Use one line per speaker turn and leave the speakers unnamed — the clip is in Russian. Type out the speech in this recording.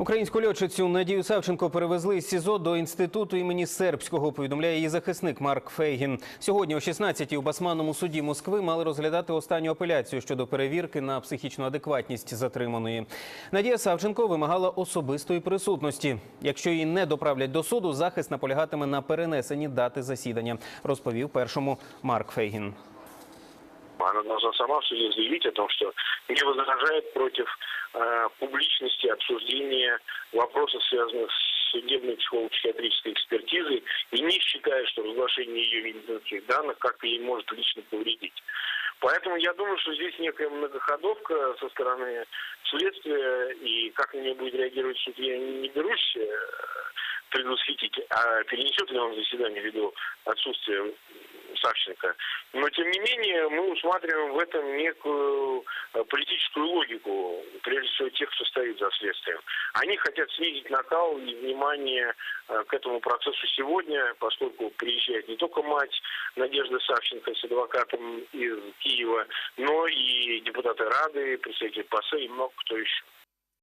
Українську льотчицю Надію Савченко перевезли з СІЗО до інституту імені Сербського. Повідомляє її захисник Марк Фейгін. Сьогодні о 16-й у Басманному суді Москви мали розглядати останню апеляцію щодо перевірки на психічну адекватність затриманої. Надія Савченко вимагала особистої присутності. Якщо її не доправлять до суду, захист наполягатиме на перенесенні дати засідання. Розповів першому Марк Фейгін.
Она должна сама в суде заявить о том, что не возражает против э, публичности обсуждения вопросов, связанных с судебной психолого-психиатрической экспертизой, и не считает, что разглашение ее медицинских данных как-то ей может лично повредить. Поэтому я думаю, что здесь некая многоходовка со стороны следствия, и как на нее будет реагировать суд, я не берусь э, предвосхитить, а перенесет ли он заседание ввиду отсутствия Савченко. Но, тем не менее, мы усматриваем в этом некую э, политическую логику, прежде всего тех, кто стоит за следствием. Они хотят снизить накал и внимание э, к этому процессу сегодня, поскольку приезжает не только мать Надежды Савченко с адвокатом из Киева, но и депутаты Рады, представители ПАСЕ и много кто еще.